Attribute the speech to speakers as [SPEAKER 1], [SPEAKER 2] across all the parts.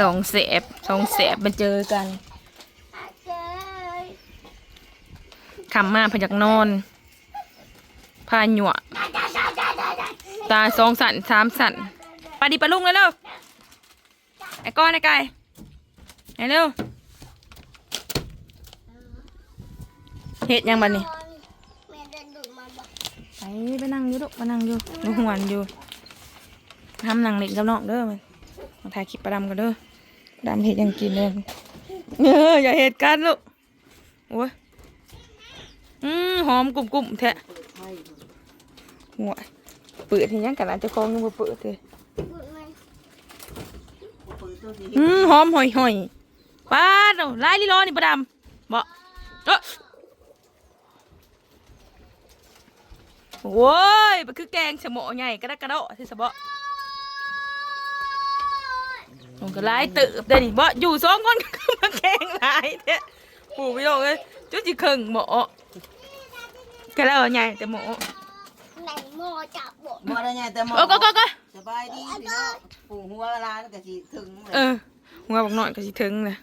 [SPEAKER 1] สองแสบสองแสบมาเจอกันคำมาพยักนอนพาหยวตาสองสันสามสันไปดิปะลุงเลยเร็วไอ้ก้อนไอ้ไก่ไอ้เร็วเฮ็ดยังบัดนี้
[SPEAKER 2] แม่เดินดูดมาบอก
[SPEAKER 1] ไปไปนั่งอยู่ลูกไปนั่งอยู่ดูหวนอยู่ทำหนังเล็กกับน้องเด้อมันมาถ่ายคลิปประดำกันเด้อ ดำเห็ดยังกินเลยเอออย่าเห็ดกันลูกโอ้ยอืมหอมกลุ่มๆแทะหัวเปิดเห็นยังกันอาจจะคล้องยังบ่เปิดเลย
[SPEAKER 2] ดูดมัน
[SPEAKER 1] อืมหอมห่อยป้าดเอาไล่ลิรอนี่ประดำบ่เอ้อโว้ยมันคือแกงฉะโมะใหญ่กระดะกระโดดที่สะเบาะ มันก็หลายตืบได้นี่บ่อยู่สองคนก็คือมาแข่งหลายเด้ปู่พี่น้องเอ้ยจุดสิครึ่งหมอก็แล้วใหญ่แต่หมอ
[SPEAKER 2] ไหนโมจับบอก
[SPEAKER 3] บ่ได้ไงแต่หมอ
[SPEAKER 1] โอ้ก็ก็ก็
[SPEAKER 3] สบายดีพี่น้องปู่หัวร้านก็สิถึงเลย
[SPEAKER 1] เออหัวบักน้อยก็สิถึงเลย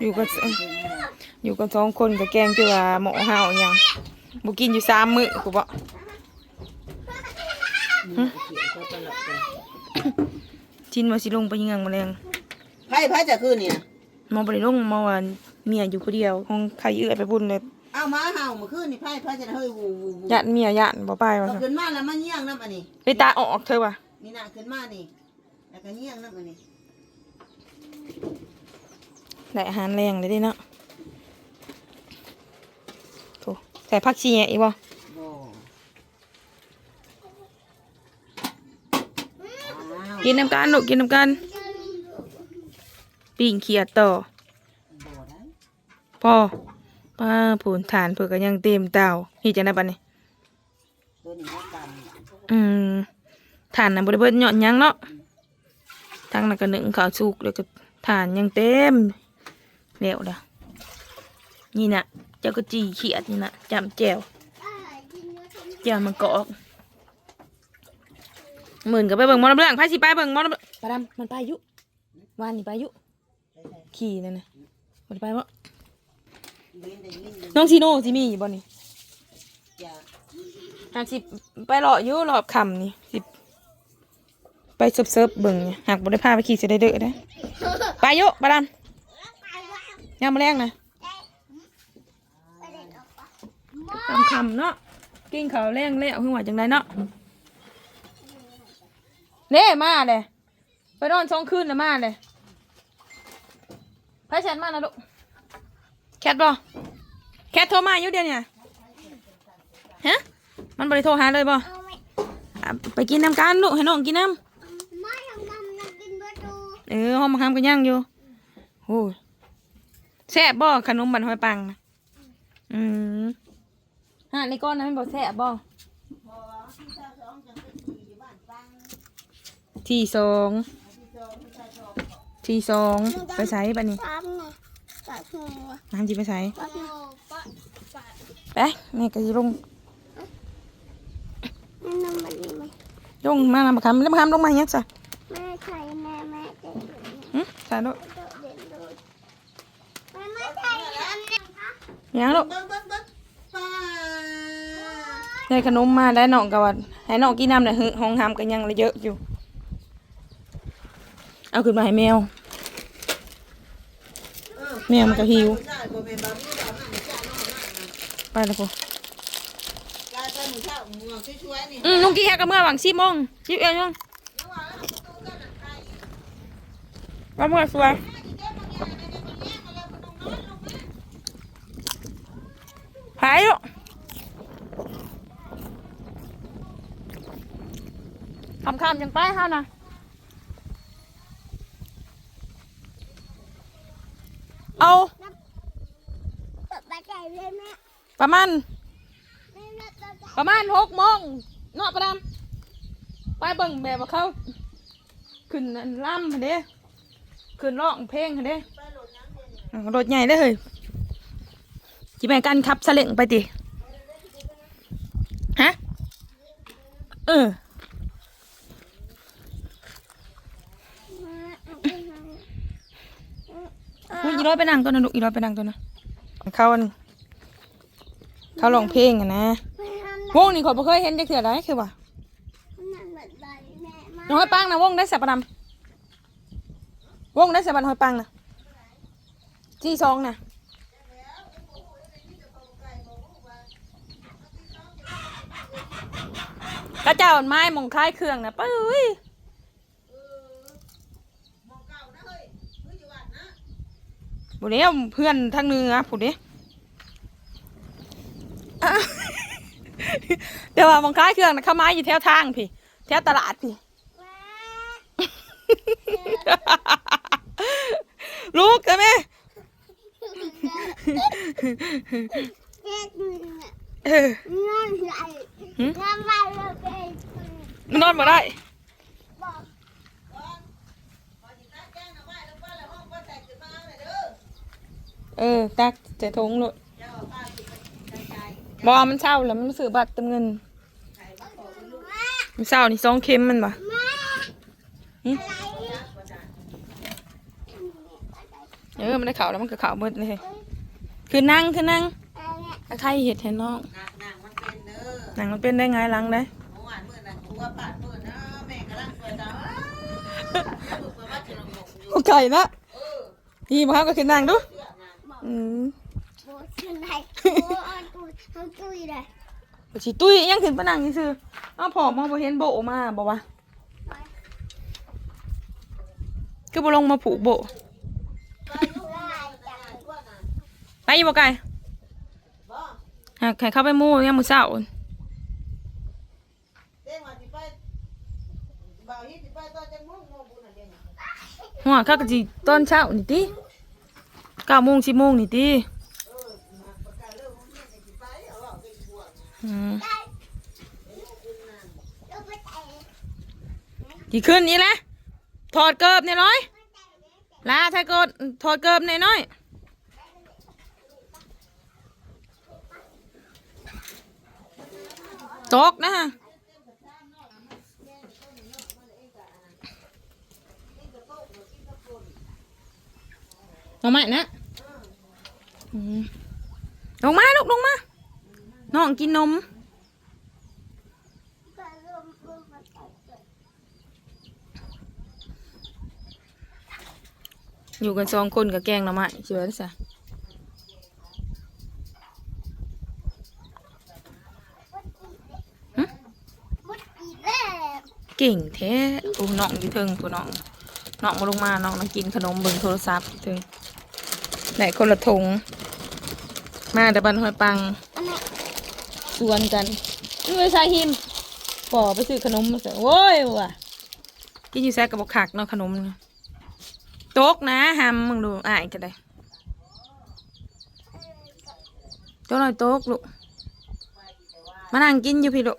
[SPEAKER 1] อยู่กัน
[SPEAKER 3] ถึงเลย
[SPEAKER 1] อยู่กันสองคนก็แกล้งที่ว่าหมอเฮาหยังบ่กินอยู่สามมื้อกูบ่
[SPEAKER 3] นี่เขียวก็ ตลอดเลย
[SPEAKER 1] ชินว่าสิลงไปยิงแมลง
[SPEAKER 3] ไพ่ไพ่จะขึ้นนี่นะ
[SPEAKER 1] หมอบ่ได้ลงเมื่อวานเมียอยู่คนเดียวของใครเอื้อยไปบุญเลย
[SPEAKER 3] เอามาเห่าเมื่อคืนนี่ไพ่ไพ่จะเฮ้ยวูวูวู
[SPEAKER 1] ญาติเมียญาติบ่ไปว่า
[SPEAKER 3] เอา
[SPEAKER 1] ซั่น
[SPEAKER 3] ขึ้นมาแล้วมันเงี้ยงน้ำอันนี้
[SPEAKER 1] ไปตาออกเธอว่ะ
[SPEAKER 3] นี่น่ะขึ้นมานี่แล้วก็เงี้ยงน้ำอันนี้
[SPEAKER 1] ได้อาหารแรงเลยเด้เนาะโถใส่ผักชีอีกบ่
[SPEAKER 3] บ่
[SPEAKER 1] กินน้ำกันลูกกินน้ำกันปิ้งเขียดต่อพ่อป้าผูนฐานเผื่อก็ยังเต็มเตาเฮ็ดจังได๋บัดนี้
[SPEAKER 3] ตัวนี้ก็กัน
[SPEAKER 1] อืมฐานน่ะบ่ได้เบิดหย่อนยังเนาะทั้งนั้นก็นึ่งข้าวสุกแล้วก็ฐานยังเต็มแล้วเด้อนี่น่ะเจ้าก็จีเขียดนี่น่ะจำแจวแจวมันกอก หมื่นก็ไปเบิ่งมอลำเรื่องไผสิไปเบิ่งมอลำเรื่องปลาดำมันไปอยู่วานนี่ไปอยู่ขี่นั่นนะบ่ได้ไปบ่
[SPEAKER 3] เว้นแต่ยินเลย
[SPEAKER 1] น้องซีโน่สิมีอยู่บ่นี่
[SPEAKER 3] อย่า
[SPEAKER 1] หากสิไปรออยู่รอบคำนี่สิไปเซิร์ฟเบิ่งเนี่ยหากบ่ได้พาไปขี่สิได้เด้อเด้อไปอยู่ปลาดำยามมื้อแรงนะค่ำเนาะกินข้าวแรงแล้วคือว่าจังไดเนาะ เน่มาเด้ไปนอนสองคืนแล้วมาเด้ไปแชทมานะลูกแคทบ่แคทโทรมาอยู่เดี๋ยวเนี่ยฮะมันบ่ได้โทรหาเลยบ่
[SPEAKER 2] เอาไม่
[SPEAKER 1] อะไปกินน้ำกันลูกให้น้องกินน้
[SPEAKER 2] ไม่ทำมันนักกินเบอร์ดูำ
[SPEAKER 1] เออห้องมาคำกันย่างอยู่โอ้ยแซ่บบ่ขนมบันหอยปังนะอืมฮะในก้อนนั้นบอกแซ่บบ่ ที่สองที่สองไปใส่ปะนี่
[SPEAKER 2] ปั๊มไงปัดหัว
[SPEAKER 1] น้ำจีไปใส่
[SPEAKER 2] ปัดหัวปัดปัด
[SPEAKER 1] ไปแม่ก็จะลง
[SPEAKER 2] นั่นน้ำมันนี่ไหม
[SPEAKER 1] ลงมาน้ำมาคำแล้วมาคำลงมาอย่างเงี้ยจ้ะ
[SPEAKER 2] แม่ใส่แม่แม่เด็ก
[SPEAKER 1] หึใส่ลูก
[SPEAKER 2] เด็กเด็กแม่ไม่ใส่อันนี้ค่ะ
[SPEAKER 1] ยังลูก
[SPEAKER 3] เบิ้งเบิ้งเบิ้งป้า
[SPEAKER 1] ได้ขนมมาได้น้องกับว่าให้น้องกินน้ำเนี่ยหึห้องห้ามกันยังเยอะอยู่ เอาขึ้นมาให้แมว แมวมันก็หิว ไปแล้วพออืมลุงกี้แฮกกับเมื่อหวังสิบโมงสิบเอ็ดโมงว่าเมื่อสวยหายลูกคำคำๆยังไปฮะนะเอา
[SPEAKER 2] เปิดใส่เลยแม่
[SPEAKER 1] ประมาณ
[SPEAKER 2] ป
[SPEAKER 1] ระมาณหกโมงเนาะประดำไปเบิ่งแบบว่าเขาขึ้นอันล่ำหั่นเด้ขึ้นร้องเพลงหั่นเด้รถใหญ่ได้เฮ้ยจิแม่กันขับสเล็งไปติฮะเอออีร้อยไปนั่งตัวนั้นลูกอีร้อยไปนั่งตัวนั้นเขาอัน เขาร้องเพลงอะนะ
[SPEAKER 2] ไม่ทำ
[SPEAKER 1] วงนี่ขอยบ่เคยเห็นจักเทื่อใดคือว่า
[SPEAKER 2] นั่นแบบใดแม่มา
[SPEAKER 1] น้อยปังนะวงได้สับปะดำวงได้สับปะน้อยปังนะจีซองนะกระเจ้าไม้มองคล้ายเครื่องนะปุ้ยบุเนี้ยเพื่อนทางเหนือผู้เนี้ยอะ เดี๋ยวว่ามองคล้ายเครื่องนะเข้าไม้อยู่แถวทางพี่แถวตลาดพี่ลูกใช่ไหมน
[SPEAKER 2] อนไมาเป็น
[SPEAKER 1] อนมาได้เออตักใส่ถุงเลย บอมันเศร้าแล้วมันซื้อบัตรเติมเงิน มันเศร้านี่สองเข็มมันบ่
[SPEAKER 2] แม่
[SPEAKER 1] หึ
[SPEAKER 2] อะไร
[SPEAKER 1] เออมันได้ข่าวแล้วมันก็ข่าวเบิดเลยคือนั่งคือนั่ง
[SPEAKER 2] อะไร
[SPEAKER 1] ใครเห็ดเห็นน้อง
[SPEAKER 3] นางนางมันเป็นเด้อ
[SPEAKER 1] หนังมันเป็นได้ไงหลังได้
[SPEAKER 3] เมื่อวานมื้อนั้นกูว่าปาดมื้อนะแม่กำลังเปิดตาอ้าลูกเปิดว่าจะลงงอยู่
[SPEAKER 1] โอไก่นะนี่มาครับก็คือนั่งดู
[SPEAKER 3] เชื่อนาง
[SPEAKER 1] อืม
[SPEAKER 2] เขาตุยเลย
[SPEAKER 1] ไปสิตุ้ยยังขึ้นปะนั่งนี่ซื้ออ้าวผอมมาบ่เห็นโบมาบอกว่าคือบ่ลงมาผูกโบไปอยู่บ่ไก่
[SPEAKER 3] บ่
[SPEAKER 1] หากให้เข้าไปหมู่ยังมื้อเช้า
[SPEAKER 3] เต้งว่าสิไปบ่าวฮิตสิไปตอนจังมุ่งงบุญน่ะเด้ง
[SPEAKER 1] หัวเขาก็สิตอนเช้านี่ติ9โมง10โมงนี่ติ
[SPEAKER 3] กี่ขึ้น
[SPEAKER 1] นี่แหละถอดเกิบเนี่ยน้อยลาถ้ากิดถอดเกิบเนี่ยน้อยตกนะฮะลงมานะอืมลงมาลูกลงมา น้องกินนม อยู่กันสองคนกับแกงหน่อไม้เชื่อซะ
[SPEAKER 2] มุดอีกแล้ว
[SPEAKER 1] เก่งแท้โอ้น้องอยู่เทิงตัวน้องน้องมาลงมาน้องนั่งกินขนมเบิ่งโทรศัพท์เทิงไหนคนละทงมาแต่บันหอยปัง สวนกันนี่ไปใส่หิมป่อไปซื้อขนมมาใส่โว้ยว่ะกินอยู่แซ่กับบกขักเนาะขนมเนี่ยโต๊กนะหามมึงดูอ่ายจะได้เจ้าหน่อยโต๊กลูกมานั่งกินอยู่พี่ลูก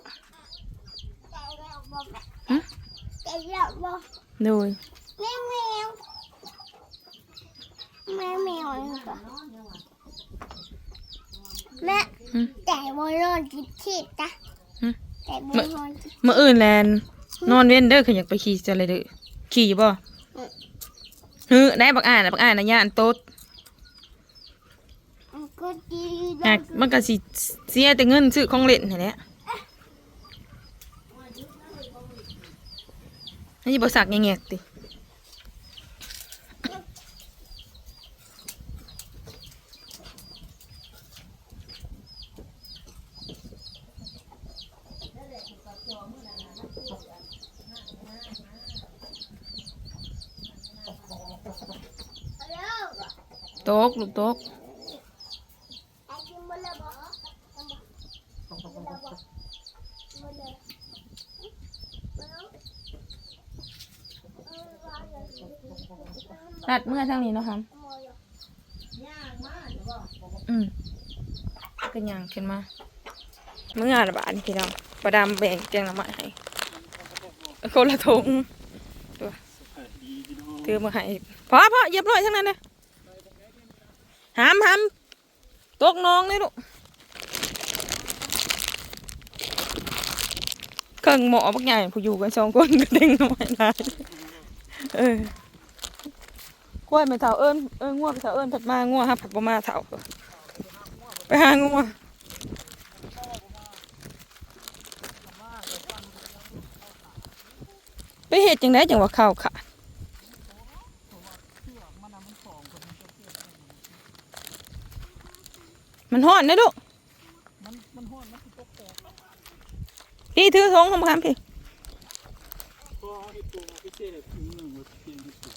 [SPEAKER 2] แต่เราบอก
[SPEAKER 1] หึ
[SPEAKER 2] แต่เราบอก
[SPEAKER 1] ดู
[SPEAKER 2] แมวแมวแมวแมวนี่ก่อนแม่
[SPEAKER 1] หึ
[SPEAKER 2] แต่ บอลลอนจิตทิพนะ
[SPEAKER 1] หึ
[SPEAKER 2] แต่บอลลอนจิต
[SPEAKER 1] เมื่ออื่นแลนนอนเว้นเด้อขอยากไปขี่จะเลยเด้อขี่บ่เฮ้อได้บักอ่านน่ะบักอ่านนะย่านโต๊ด
[SPEAKER 2] มันก็ดี
[SPEAKER 1] หากมันก็สิเสียแต่เงินซื้อของเล่นนี่แหละนี่บ่สักแงกๆติโต๊กลูกโต๊ก
[SPEAKER 2] ไอ้กินบอลเลยบอกบอลเลยบอกบอลเลย
[SPEAKER 1] ตัดเมื่อทางนี้เนาะครับ
[SPEAKER 3] ย่างมเดี๋ยวบ่
[SPEAKER 1] อืมก็ย่างขึ้นมา เมื่อระบาดนี่พี่น้องประดามแบ่งแจงน้ำไม้ให้คนละถุงตัวถือมาให้พอพอเยียบร้อยทั้งนั้นเลย หามหามตกน้องเลยลูกเครื่องหมอปักใหญ่ผู้อยู่กันสองคนก็เด้งน้ำไม้ได้เออกล้วยไม่เถาเอิญเอิญง่วงไปเถาเอิญผัดมาง่วงฮะผัดบ่มาเถาไปหาง่วงไปเห็ดจังไดจังว่าข้าวขาด มันห่อนนะลูกพี่ถือทงคำคำพี่
[SPEAKER 4] ก็ไอ้ตัวพิเศษคือหนึ่งมันเพียงที่สุด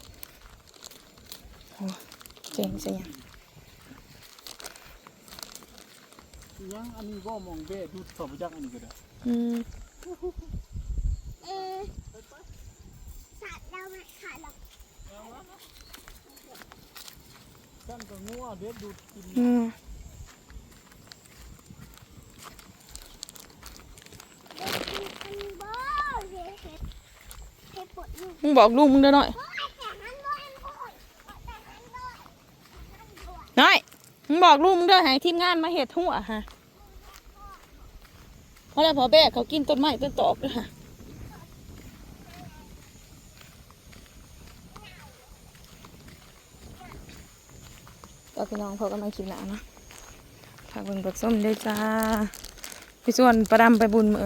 [SPEAKER 1] เจ๋งเสียง
[SPEAKER 4] ยังอันนี้ก็มองเวทดูสอบยักษ์อันนี้ก็ได้
[SPEAKER 1] อืม
[SPEAKER 2] เออสัตว์เราไม่ขาดหรอก
[SPEAKER 4] ท่านก็งัวเด็ดดูกิน
[SPEAKER 1] อืม
[SPEAKER 2] เด็กกินอันบ่เห็ดเห็ดเห็ดปวดอยู่
[SPEAKER 1] มึง บอกลูกมึงเด้อหน่อย
[SPEAKER 2] โอ้ยแต่มันบ่เอ็นโอ้ยน้
[SPEAKER 1] อยมึงบอกลูกมึงเด้อให้ทีมงานมาเห็ดหัวฮะเพราะอะไรพอแบกเขากินต้นไม้ต้นตอกด้วยฮะก็พี่น้องพอกันมาคลิปหนาเนาะฝากเบิ่งเบิกส้มด้วยจ้าพี่ส่วนประดำไปบุญเมื่อ